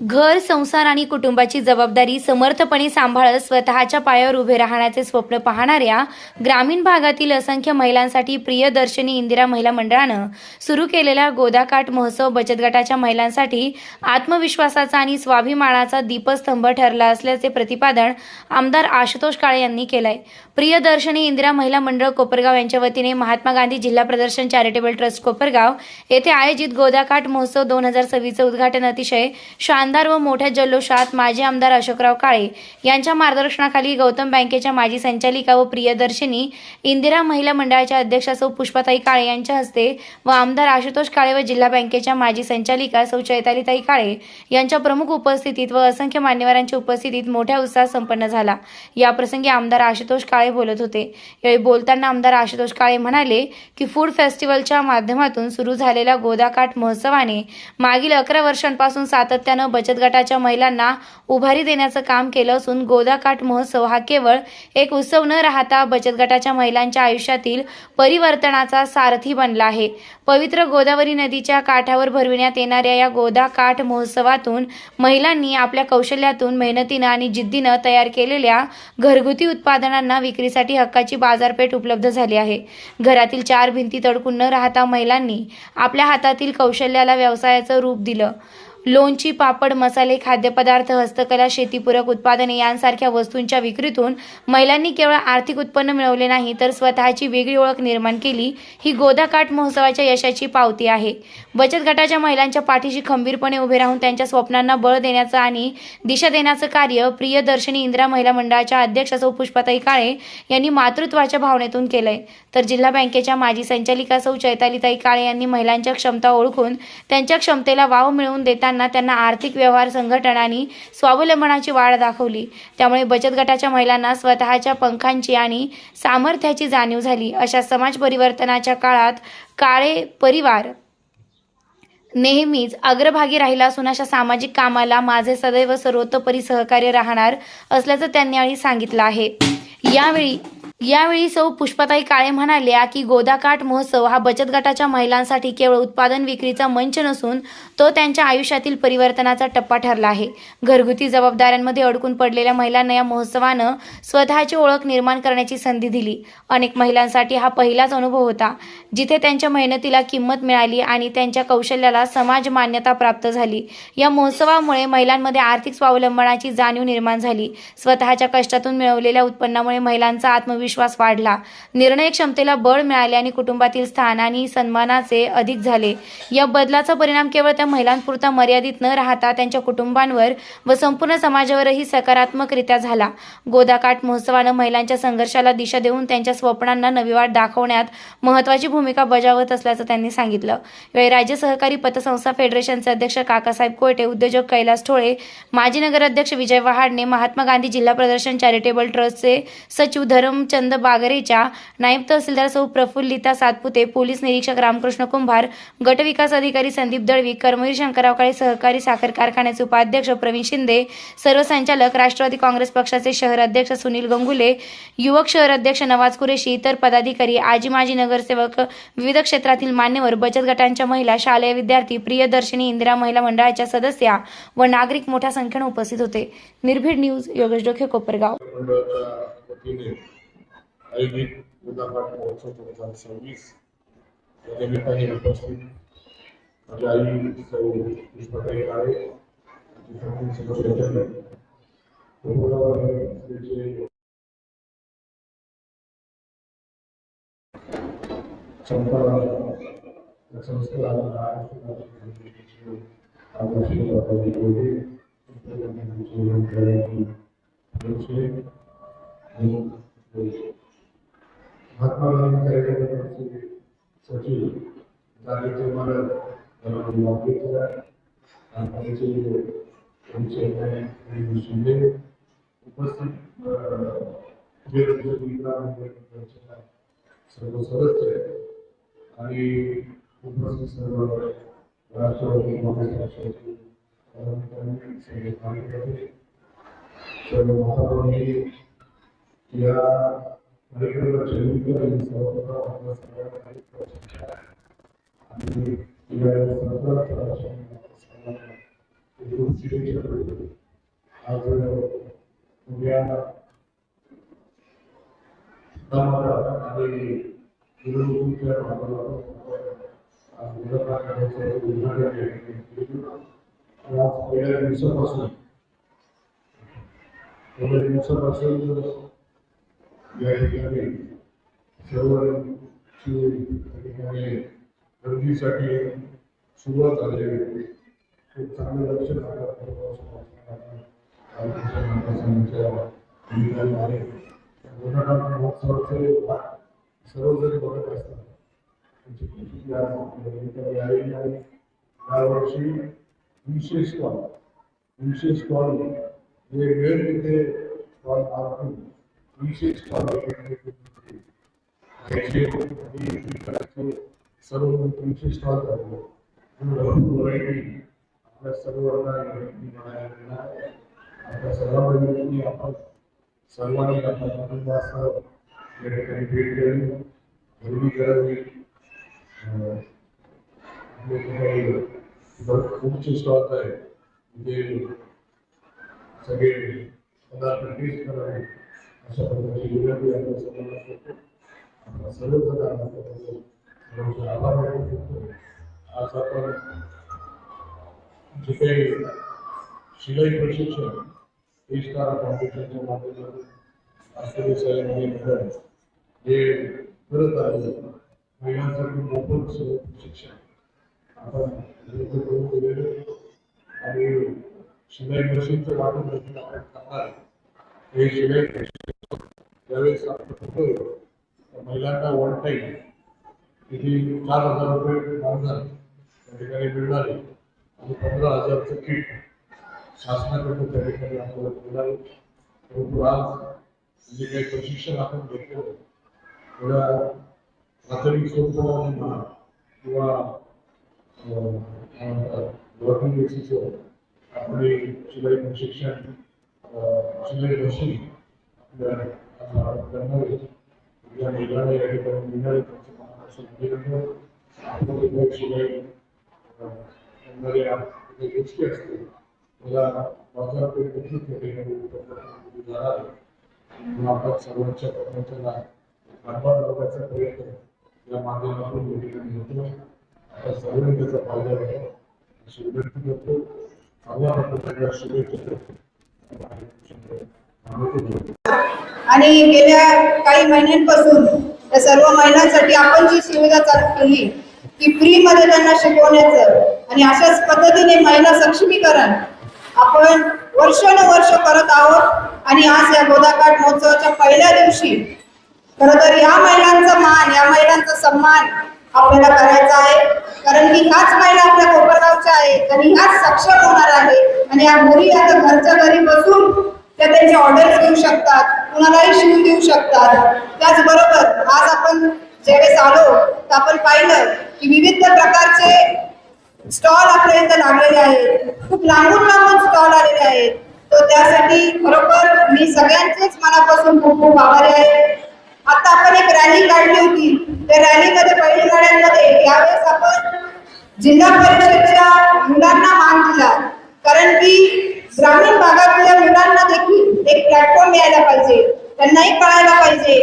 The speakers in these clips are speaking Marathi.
घर संसार आणि कुटुंबाची जबाबदारी समर्थपणे सांभाळत स्वतःच्या पायावर उभे राहण्याचे स्वप्न पाहणाऱ्या ग्रामीण भागातील असंख्य महिलांसाठी प्रियदर्शनी इंदिरा महिला मंडळानं सुरू केलेला गोदाकाठ महोत्सव बचत गटाच्या महिलांसाठी आत्मविश्वासाचा आणि स्वाभिमानाचा दीपस्तंभ ठरला असल्याचे प्रतिपादन आमदार आशुतोष काळे यांनी केलंय. प्रियदर्शनी इंदिरा महिला मंडळ कोपरगाव यांच्या वतीने महात्मा गांधी जिल्हा प्रदर्शन चॅरिटेबल ट्रस्ट कोपरगाव येथे आयोजित गोदाकाठ महोत्सव दोन हजार सव्वीसचं उद्घाटन अतिशय शानदार व मोठ्या जल्लोषात माजी आमदार अशोकराव काळे यांच्या मार्गदर्शनाखाली गौतम बँकेच्या माजी संचालिका व प्रियदर्शनी इंदिरा महिला मंडळाच्या अध्यक्षा सौ पुष्पाताई काळे यांच्या हस्ते व आमदार आशुतोष काळे व जिल्हा बँकेच्या माजी संचालिका सौ चैतालीताई काळे यांच्या प्रमुख उपस्थितीत व असंख्य मान्यवरांच्या उपस्थितीत मोठ्या उत्साहात संपन्न झाला. या प्रसंगी आमदार आशुतोष काळे बोलत होते. यावेळी बोलताना आमदार आशुतोष काळे म्हणाले की फूड फेस्टिवलच्या माध्यमातून सुरू झालेल्या गोदाकाठ महोत्सवाने मागील अकरा वर्षांपासून सातत्यानं बचत गटाच्या महिलांना उभारी देण्याचं काम केलं असून गोदाकाठ महोत्सव हा केवळ एक उत्सव न राहता बचत गटाच्या महिलांच्या आयुष्यातील परिवर्तनाचा सारथी बनला आहे. पवित्र गोदावरी नदीच्या काठावर भरविण्यात येणाऱ्या या गोदाकाठ महोत्सवातून महिलांनी आपल्या कौशल्यातून मेहनतीनं आणि जिद्दीनं तयार केलेल्या घरगुती उत्पादनांना विक्रीसाठी हक्काची बाजारपेठ उपलब्ध झाली आहे. घरातील चार भिंती तडकून न राहता महिलांनी आपल्या हातातील कौशल्याला व्यवसायाचं रूप दिलं. लोणची पापड मसाले खाद्यपदार्थ हस्तकला शेतीपूरक उत्पादने यांसारख्या वस्तूंच्या विक्रीतून महिलांनी केवळ आर्थिक उत्पन्न मिळवले नाही तर स्वतःची वेगळी ओळख निर्माण केली. ही गोदाकाठ महोत्सवाच्या यशाची पावती आहे. बचत गटाच्या महिलांच्या पाठीशी खंबीरपणे उभे राहून त्यांच्या स्वप्नांना बळ देण्याचं आणि दिशा देण्याचं कार्य प्रियदर्शनी इंदिरा महिला मंडळाच्या अध्यक्ष सौ पुष्पाताई काळे यांनी मातृत्वाच्या भावनेतून केलंय. तर जिल्हा बँकेच्या माजी संचालिका सौ चैतालीताई काळे यांनी महिलांच्या क्षमता ओळखून त्यांच्या क्षमतेला वाव मिळवून देताना त्यांना आर्थिक व्यवहार संघटनांनी स्वावलंबनाची वाढ दाखवली. त्यामुळे बचत गटाच्या महिलांना स्वतःच्या पंखांची आणि सामर्थ्याची जाणीव झाली. अशा समाज परिवर्तनाच्या काळात काळे परिवार नेहमीच अग्रभागी राहिला असून अशा सामाजिक कामाला माझे सदैव सर्वतोपरी सहकार्य राहणार असल्याचं त्यांनी यावेळी सांगितलं आहे. यावेळी यावेळी सौ पुष्पाताई काळे म्हणाल्या की गोदाकाठ महोत्सव हा बचत गटाच्या महिलांसाठी केवळ उत्पादन विक्रीचा मंच नसून तो त्यांच्या आयुष्यातील परिवर्तनाचा टप्पा ठरला आहे. घरगुती जबाबदाऱ्यांमध्ये अडकून पडलेल्या महिलांना या महोत्सवानं स्वतःची ओळख निर्माण करण्याची संधी दिली. अनेक महिलांसाठी हा पहिलाच अनुभव होता जिथे त्यांच्या मेहनतीला किंमत मिळाली आणि त्यांच्या कौशल्याला समाज मान्यता प्राप्त झाली. या महोत्सवामुळे महिलांमध्ये आर्थिक स्वावलंबनाची जाणीव निर्माण झाली. स्वतःच्या कष्टातून मिळवलेल्या उत्पन्नामुळे महिलांचा आत्मविश्वास आत्मविश्वास वाढला. निर्णय क्षमतेला बळ मिळाले आणि कुटुंबातील स्थान आणि सन्मानाचे अधिक झाले. या बदलाचा परिणाम केवळ त्या महिलांपुरता मर्यादित न राहता त्यांच्या कुटुंबांवर व संपूर्ण समाजावरही सकारात्मकरित्या झाला. गोदाकाठ महोत्सवानं महिलांच्या संघर्षाला दिशा देऊन त्यांच्या स्वप्नांना नवी वाट दाखवण्यात महत्त्वाची भूमिका बजावत असल्याचं त्यांनी सांगितलं. यावेळी राज्य सहकारी पतसंस्था फेडरेशनचे अध्यक्ष काकासाहेब कोयटे उद्योजक कैलास ठोळे माजी नगराध्यक्ष विजय वहाडणे महात्मा गांधी जिल्हा प्रदर्शन चॅरिटेबल ट्रस्टचे सचिव धरमचंद चंद बागरेच्या नायब तहसीलदार सौ प्रफुल्लिता सातपुते पोलीस निरीक्षक रामकृष्ण कुंभार गटविकास अधिकारी संदीप दळवी कर्मवीर शंकरराव काळे सहकारी साखर कारखान्याचे उपाध्यक्ष प्रवीण शिंदे सर्व संचालक राष्ट्रवादी काँग्रेस पक्षाचे शहर अध्यक्ष सुनील गंगुले युवक शहर अध्यक्ष नवाज कुरेशी इतर पदाधिकारी आजी माजी नगरसेवक विविध क्षेत्रातील मान्यवर बचत गटांच्या महिला शालेय विद्यार्थी प्रियदर्शनी इंदिरा महिला मंडळाच्या सदस्या व नागरिक मोठ्या संख्येने उपस्थित होते. निर्भीड न्यूज योगेश डोखे कोपरगाव. वतीने आयोजित उदाहरण महोत्सव दोन हजार सव्वीस या निमित्ताने उपस्थित माझी आई सौ पुष्पताई काळे आमचे सर्व सदस्य उपगावाचे क्षमता या संस्थेला महात्मा गांधी कार्यक्रमाचे सचिव जागेचे मला नोकरी केला आणि त्यांचे शिंदे उपस्थित सर्व सदस्य आणि उपस्थित सर्व राष्ट्रवादी काँग्रेस पक्षाचे पदाधिकारी, सगळे कार्यकर्ते सर्व महाराष्ट्राने या आज उद्या आणि निवडणुकीच्या उद्घाटन पहिल्या दिवसापासून पहिल्या दिवसापासून या ठिकाणी सर्वांची या ठिकाणी गर्दीसाठी सुरुवात झालेली आहे खूप चांगलं लक्ष सर्व जरी बघत असतात. त्यांची खुशी यावेळी आहे यावर्षी विशेष स्टॉल विशेष स्टॉल जे वेळ तिथे स्टॉल मारून विशेष स्टॉल सर्व विशेष स्टॉल व्हरायटी आपल्या सर्वांना आहे. आपल्या सर्वांनी आपण सर्वांनी आपल्या कुटुंबासह या ठिकाणी भेट द्यावी खरेदी करावी अं, स्टॉल आहे म्हणजे सगळे पदार्थ टेस्ट करावे अशा प्रकारची विनंती आपल्या सर्वांना करतो आपल्या सर्वजण आपल्याबद्दल सर्वांचे आभार मानू शकतो आज आपण जे काही शिलाई प्रशिक्षण थ्री स्टार फाउंडेशनच्या माध्यमातून आश्चर्य शाळेमध्ये मिळालं हे करत आहे महिलांसाठी मोफत शिक्षण आपण करून दिलेलं आणि शिलाई मशीनचं वाटप देखील आपण करणार हे शिलाई प्रशिक्षण त्यावेळेस आपण महिलांना वन टाईम किती चार हजार रुपये मानधन त्या ठिकाणी मिळणार आहे आणि पंधरा हजारचं किट शासनाकडून त्या ठिकाणी आपल्याला मिळणार आहे परंतु आज जे काही प्रशिक्षण आपण घेतलं थोड्या प्राथमिक स्वरूपामध्ये म्हणा किंवा वर्किंग बेसिसवर आपले शिलाई प्रशिक्षण शिलाई मशीन आपल्या या गोष्टी असतील त्याला बाजारपेठ देखील ठिकाणी जाणार आहे म्हणून आपण सर्वांच्या प्रयत्नांना हातभार लावण्याचा प्रयत्न या माध्यमातून या ठिकाणी होतो आता सर्वांनी त्याचा फायदा अशी विनंती करतो चांगल्या शुभेच्छा आणि गेल्या काही महिन्यांपासून या सर्व महिलांसाठी आपण जी सुविधा चालू केली की फ्री मध्ये त्यांना शिकवण्याचं आणि अशाच पद्धतीने महिला सक्षमीकरण आपण वर्षानुवर्ष करत आहोत. आणि आज या गोदाकाठ महोत्सवाच्या पहिल्या दिवशी खर तर या महिलांचा मान या महिलांचा सन्मान आपल्याला करायचा आहे. कारण की ह्याच महिला आपल्या कोपरगावच्या आहेत आणि ह्याच सक्षम होणार आहे. आणि या घरी आता घरच्या घरी बसून त्या त्यांचे ऑर्डर घेऊ शकतात. कुणालाही शिवून देऊ शकतात. त्याचबरोबर आज आपण ज्यावेळेस आलो तर आपण पाहिलं की विविध प्रकारचे स्टॉल आपल्या लागलेले आहेत. खूप लांबून लांबून स्टॉल आलेले आहेत. तर त्यासाठी खरोखर मी सगळ्यांचेच मनापासून खूप खूप आभारी आहे. आता आपण एक रॅली काढली होती. त्या रॅलीमध्ये बैलगाड्यांमध्ये यावेळेस आपण जिल्हा परिषदच्या मुलांना मान दिला. कारण की ग्रामीण भागातल्या मुलांना देखील एक प्लॅटफॉर्म मिळायला पाहिजे. त्यांनाही कळायला पाहिजे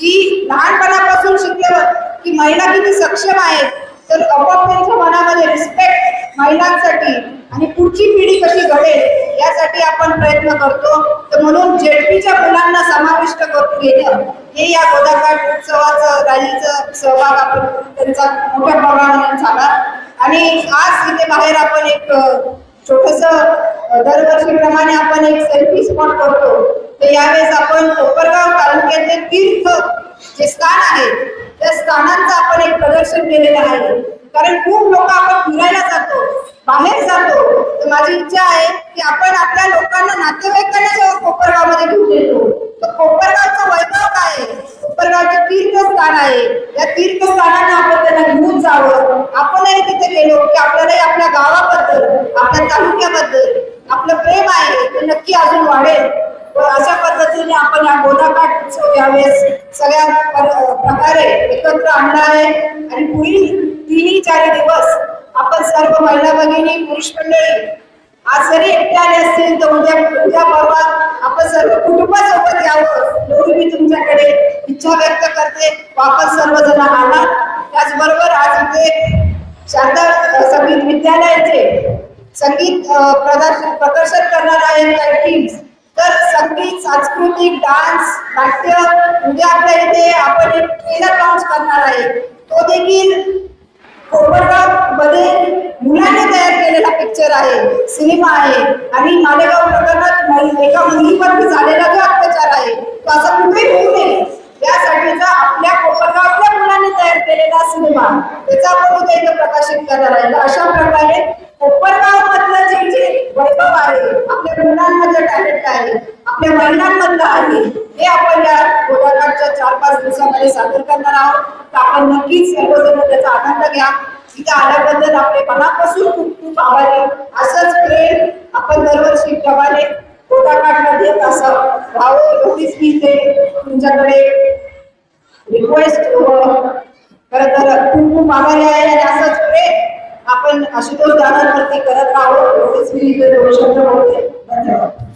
की लहानपणापासून शिकल्यावर की महिला किती सक्षम आहेत तर आपोआप त्यांच्या मनामध्ये रिस्पेक्ट महिलांसाठी आणि पुढची पिढी कशी घडेल यासाठी आपण प्रयत्न करतो. तर म्हणून जेडपीच्या मुलांना समाविष्ट करून घेणं हे या गोदाकाठ उत्सवाचं रॅलीचं सहभाग आपण त्यांचा मोठ्या प्रमाणात झाला. आणि आज इथे बाहेर आपण एक छोटस दरवर्षीप्रमाणे आपण एक सेल्फी स्पॉट करतो. तर यावेळेस आपण कोपरगाव तालुक्यातले तीर्थ जे स्थान आहे त्या स्थानांचं आपण एक प्रदर्शन केलेलं आहे. कारण खूप लोक आपण फिरायला जातो बाहेर जातो. तर माझी इच्छा आहे की आपण आपल्या लोकांना नातेवाईकांना जेव्हा कोपरगावमध्ये घेऊन येतो तर कोपरगावचा वैभव काय आहे? कोपरगावचे तीर्थस्थान आहे. या तीर्थस्थानांना आपण त्यांना घेऊन जावं. आपणही तिथे गेलो की आपण आपल्या तालुक्याबद्दल आपलं प्रेम आहे ते नक्की अजून वाढेल. व अशा पद्धतीने आपण या गोदाकाठ उत्सव यावेळेस सगळ्या प्रकारे एकत्र आणणार आहे. आणि पुढील तिन्ही चार दिवस आपण सर्व महिला भगिनी पुरुष मंडळी आज जरी एकटे आले असतील तर उद्या उद्या परवा आपण सर्व कुटुंबासोबत यावं एवढी मी तुमच्याकडे इच्छा व्यक्त करते. वापस सर्वजण आला त्याचबरोबर आज इथे शारदा संगीत विद्यालयाचे संगीत प्रदर्शन प्रदर्शन करणार आहेत काही टीम्स तर संगीत सांस्कृतिक डान्स नाट्य उद्या आपल्या इथे आपण एक ट्रेलर लॉन्च करणार आहे. तो देखील कोपरगावमध्ये मुलांनी तयार केलेला पिक्चर आहे. सिनेमा आहे. आणि मालेगाव प्रकरणात एका मुलीवरती झालेला जो अत्याचार आहे तो असा कुठेही होऊ नये. यासाठीचा आपल्या कोपरगावच्या मुलांनी तयार केलेला सिनेमा त्याचा आपण उद्या इथे प्रकाशित करणार आहे. अशा प्रकारे आहे आपल्या मुलांमधलं टॅलेंट आहे आपल्या महिलांमधलं आहे. हे आपण या गोदाकाठच्या चार पाच दिवसामध्ये सादर करणार आहोत. तर आपण नक्कीच सर्वजण त्याचा आनंद घ्या. तिथे आल्याबद्दल आपले मनापासून खूप खूप आभारी. असंच प्रेम आपण दरवर्षी प्रमाणे गोदाकाठला देत असं राहो एवढीच मी ते तुमच्याकडे रिक्वेस्ट करत तर खूप खूप आभारी आहे आणि असंच प्रेम आपण आशुतोष दादांवरती करत राहू. एवढीच मी दोन शब्द बोलते. धन्यवाद.